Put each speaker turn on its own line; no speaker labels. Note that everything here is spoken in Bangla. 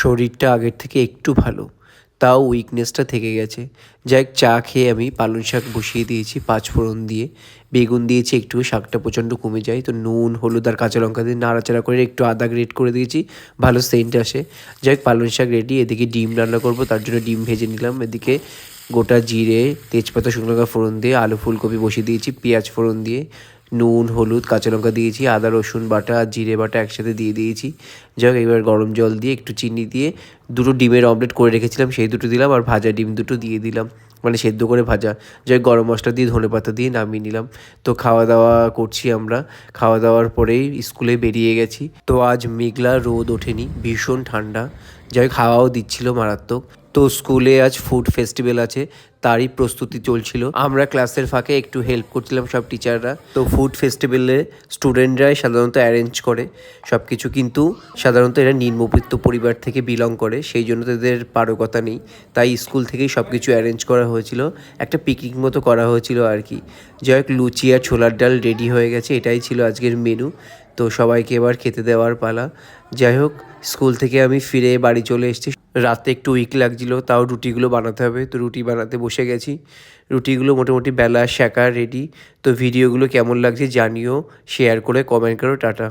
শরীরটা আগের থেকে একটু ভালো, তাও উইকনেসটা থেকে গেছে। যাই চা খেয়ে আমি পালং শাক বসিয়ে দিয়েছি, পাঁচ ফোড়ন দিয়ে। বেগুন দিয়েছি একটু শাকটা প্রচণ্ড কমে যায়, তো নুন, হলুদ আর কাঁচা লঙ্কা দিয়ে নাড়াচাড়া করে একটু আদা গ্রেট করে দিয়েছি, ভালো সেন্ট আসে। যাই পালং শাক রেডি এদিকে ডিম রান্না করব, তার জন্য ডিম ভেজে নিলাম। এদিকে গোটা জিরে, তেজপাতা, শুকনো লঙ্কা ফোড়ন দিয়ে, আলু ফুলকপি বসিয়ে দিয়েছি, পেঁয়াজ ফোড়ন দিয়ে। নুন হলুদ কাঁচা লঙ্কা দিয়েছি আদা রসুন বাটা আর জিরে বাটা একসাথে দিয়ে দিয়েছি। যাই হোক এবার গরম জল দিয়ে একটু চিনি দিয়ে দুটো ডিমের অমলেট করে রেখেছিলাম সেই দুটো দিলাম আর ভাজা ডিম দুটো দিয়ে দিলাম। মানে সেদ্ধ করে ভাজা। যাই গরম মশলা দিয়ে ধনে পাতা দিয়ে নামিয়ে নিলাম। তো খাওয়া দাওয়া করছি আমরা। খাওয়া দাওয়ার পরেই স্কুলে বেরিয়ে গেছি। তো আজ মেঘলা রোদ ওঠেনি ভীষণ ঠান্ডা। যাই হোক, হাওয়াও দিচ্ছিল মারাত্মক। তো স্কুলে আজ ফুড ফেস্টিভ্যাল আছে। তারই প্রস্তুতি চলছিল। আমরা ক্লাসের ফাঁকে একটু হেল্প করছিলাম সব টিচাররা তো ফুড ফেস্টিভ্যালে স্টুডেন্টরাই সাধারণত অ্যারেঞ্জ করে। সব কিছু কিন্তু সাধারণত এরা নিম্নবিত্ত পরিবার থেকে বিলং করে, সেই জন্য তাদের পারকতা নেই। তাই স্কুল থেকেই সব কিছু অ্যারেঞ্জ করা হয়েছিল। একটা পিকনিক মতো করা হয়েছিল আর কি। যাই হোক, লুচি আর ছোলার ডাল রেডি হয়ে গেছে, এটাই ছিল আজকের মেনু তো সবাইকে এবার খেতে দেওয়ার পালা। যাই হোক, স্কুল থেকে আমি ফিরে বাড়ি চলে এসেছি। রাতে একটু উইক লাগছিল, তাও রুটিগুলো বানাতে হবে। তো রুটি বানাতে বসে গেছি। রুটিগুলো মোটামুটি বেলা শেখা রেডি তো ভিডিওগুলো কেমন লাগছে জানিও শেয়ার করে কমেন্ট করো, টাটা।